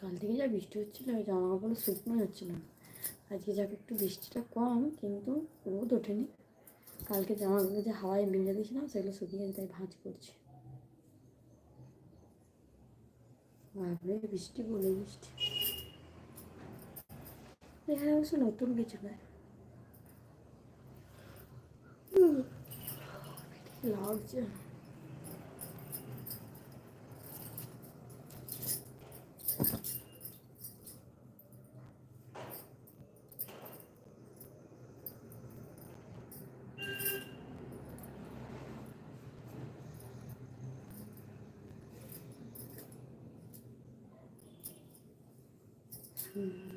কাল থেকে যা বৃষ্টি হচ্ছিল জামা কাপড় শুকনো হচ্ছিল না। আজকে যাকে একটু বৃষ্টিটা কম, কিন্তু রোদ ওঠেনি। কালকে জামাগুলো যে হাওয়ায় মেলে দিয়েছিলাম, সেগুলো শুকিয়ে গেছে, তাই ভাঁজ করছে। বৃষ্টি বলে বৃষ্টি। এখানে অবশ্য নতুন কিছু নয় লাগছে। Mm-hmm.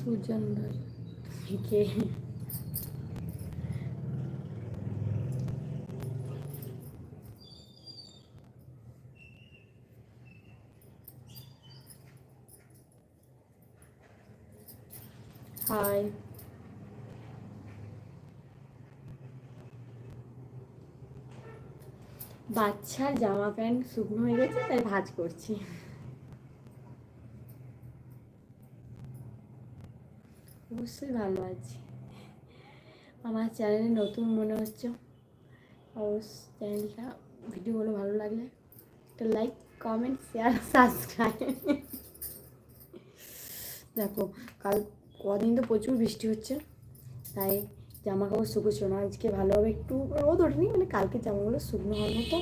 সুজন থেকে হাই। বাচ্চার জামা প্যান্ট শুকনো হয়ে গেছে তাই ভাজ করছি। অবশ্যই ভালো আছি। আমার চ্যানেলে নতুন মনে হচ্ছে, অবশ্য চ্যানেলটা ভিডিওগুলো ভালো লাগলে একটা লাইক কমেন্ট শেয়ার সাবস্ক্রাইব দেখো, কাল কদিন তো প্রচুর বৃষ্টি হচ্ছে, তাই জামা কাপড় শুকোচ্ছিল না। আজকে ভালোভাবে একটু রোদ ওঠেনি মানে কালকে জামাগুলো শুকনো হওয়ার মতো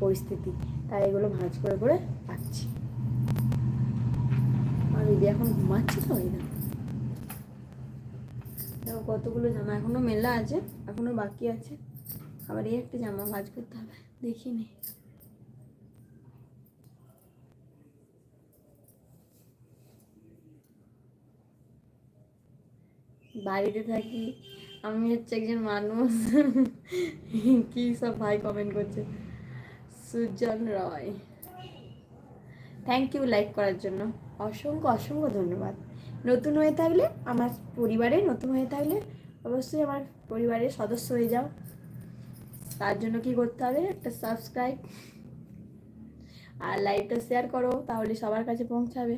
পরিস্থিতি, তাই এগুলো ভাঁজ করে করে রাখছি। আর এখন ঘুমাচ্ছি তো দেখো। কতগুলো জামা এখনও মেলা আছে, এখনও বাকি আছে। আবার এই একটা জামা ভাঁজ করতে হবে দেখিনি বাড়িতে থাকি, আমি হচ্ছে একজন মানুষ। কি সব ভাই কমেন্ট করছে? Sujan Roy. Thank you like করার জন্য। অসংখ্য অসংখ্য ধন্যবাদ। নতুন হয়ে থাকলে, আমার পরিবারে নতুন হয়ে থাকলে অবশ্যই আমার পরিবারের সদস্য হয়ে যাও। তার জন্য কি করতে হবে? একটা সাবস্ক্রাইব আর লাইভটা শেয়ার করো, তাহলে সবার কাছে পৌঁছাবে।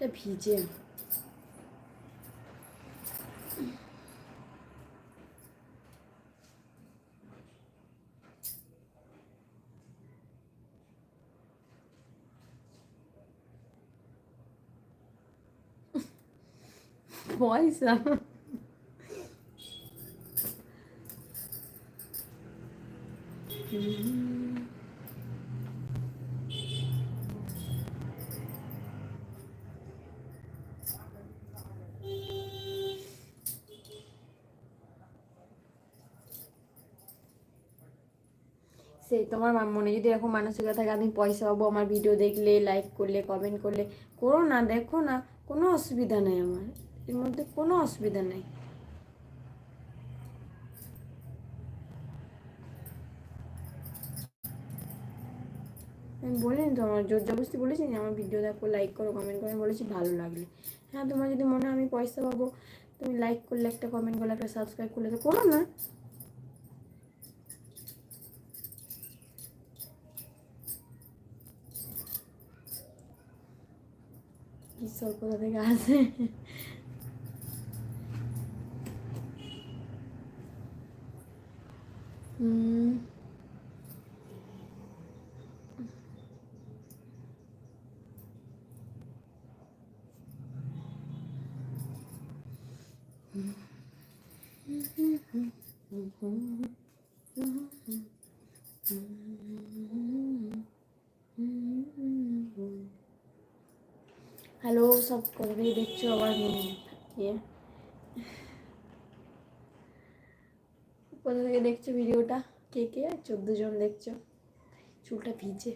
এটা ভিজে পয়সা সেই তোমার মনে যদি এরকম মানসিকতা থাকে, আমি পয়সা পাবো আমার ভিডিও দেখলে লাইক করলে কমেন্ট করলে। করো না, দেখো না, কোনো অসুবিধা নেই আমার। এর মধ্যে কোনো অসুবিধা নেই। আমি বলিনি তো, আমার জোর জবরদস্তি বলেছি যে আমার ভিডিও দেখো লাইক করো কমেন্ট করো বলেছি ভালো লাগলে। হ্যাঁ তোমার যদি মনে হয় আমি পয়সা পাবো, তুমি লাইক করলে একটা কমেন্ট করলে একটা সাবস্ক্রাইব করলে তো করো না। ঈশ্বর কোথা থেকে সব থেকে দেখছ আবার ইয়ে। কোথা থেকে দেখছ ভিডিওটা? কে কে? চোদ্দ জন দেখছ। চুলটা ভিজে।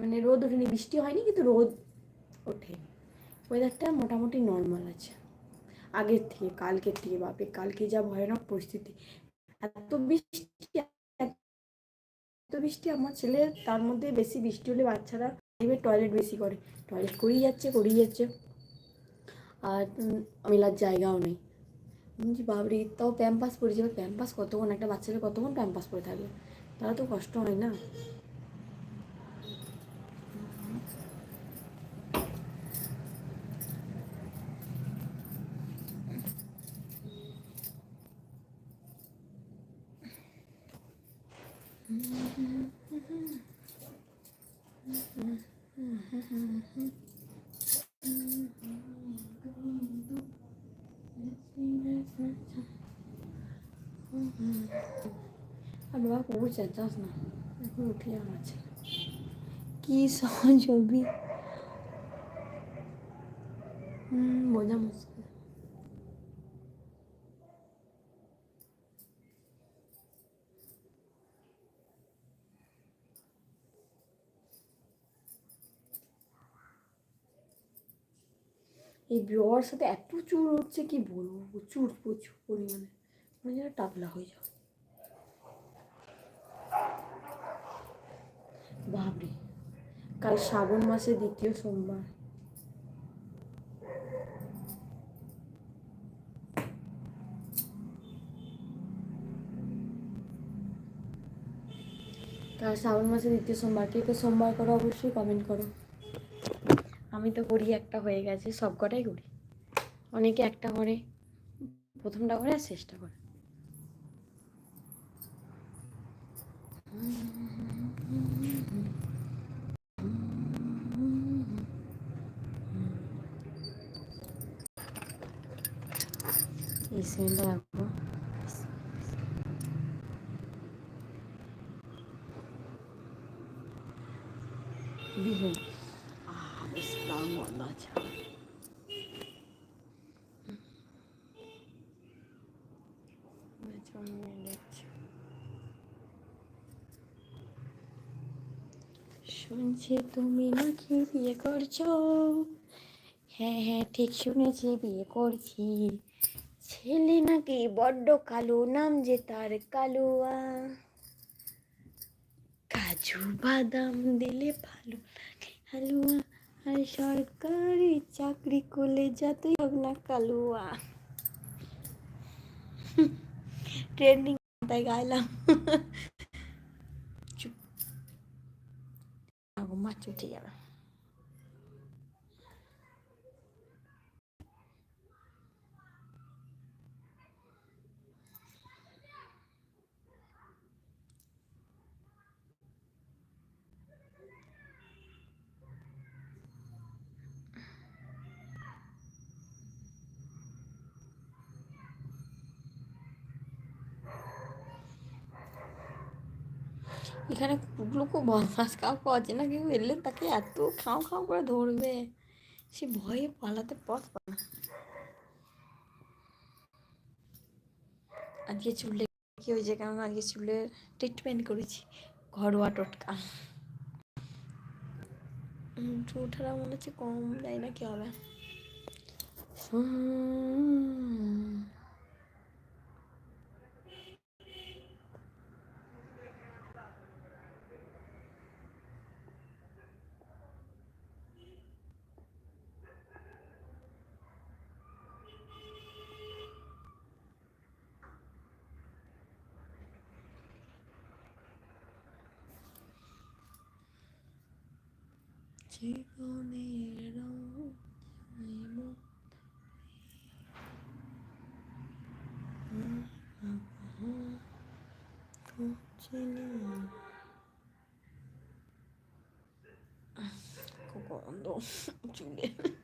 মানে রোদ ওঠেনি, বৃষ্টি হয়নি, কিন্তু রোদ ওঠে। ওয়েদারটা মোটামুটি নর্মাল আছে। আগের থেকে, কালকের থেকে, বাপে, কালকে যা ভয়ানক পরিস্থিতি। এত বৃষ্টি এত বৃষ্টি, আমার ছেলে তার মধ্যে বেশি বৃষ্টি হলে বাচ্চারা এবার টয়লেট বেশি করে। টয়লেট করেই যাচ্ছে করেই যাচ্ছে। আর মেলার জায়গাও নেই। বলছি বাবরে তাও প্যাম্পাস পরেছে এবার প্যাম্পাস কতক্ষণ? একটা বাচ্চাদের কতক্ষণ প্যাম্পাস পরে থাকবে? তারা তো কষ্ট হয় না? বাবা কুকুর চেঁচাস না। এখন উঠে যাওয়া আছে। কি সহজ হুম বোঝা মুশকিল। এই বিওয়ার সাথে এত চুল উঠছে, কি বলব? প্রচুর প্রচুর পরিমাণে। মানে যেন টাবলা হয়ে যাবে। বাবরে কাল শ্রাবণ মাসের দ্বিতীয় সোমবার। কাল শ্রাবণ মাসের দ্বিতীয় সোমবার। কে কে সোমবার করো, অবশ্যই কমেন্ট করো। আমি তো করি, একটা হয়ে গেছে, সব কটাই করি। অনেকে একটা করে, প্রথমটা করে আর শেষটা করে। এই বিহু আহ বেশ দারুণ গন্ধ আছে শুনছি তুমি নাকি বিয়ে করছ? হ্যাঁ হ্যাঁ ঠিক শুনেছি, বিয়ে করছি। ছেলে নাকি বড্ড কালো, নাম যে তার কালুয়া। কাজু বাদাম দিলে ভালো লাগে, হালুয়া। আর সরকারি চাকরি করলে যতই হোক না কালুয়া। ট্রেন্ডিং গাইলাম। আগো মাছ উঠে যাবে এখানে কুকুরগুলো খুব বদমাস কাউকে অচেনা কেউ এলে তাকে এত খাও খাও করে ধরবে। সে ভয়ে পালাতে পথ পায় না। আজকে চুলে কি হয়েছে কারণ আজকে চুলের ট্রিটমেন্ট করেছি, ঘরোয়া টোটকা। চুলঠারা মনে হচ্ছে কম দেয় না কি হবে। হুম। 즐거움의 일로 영의 목 나가고 고치는 그거 너무 중요해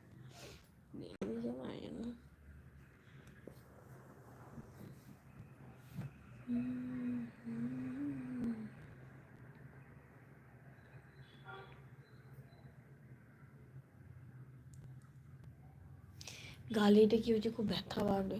গালে এটা কি হচ্ছে খুব ব্যথা বাড়বে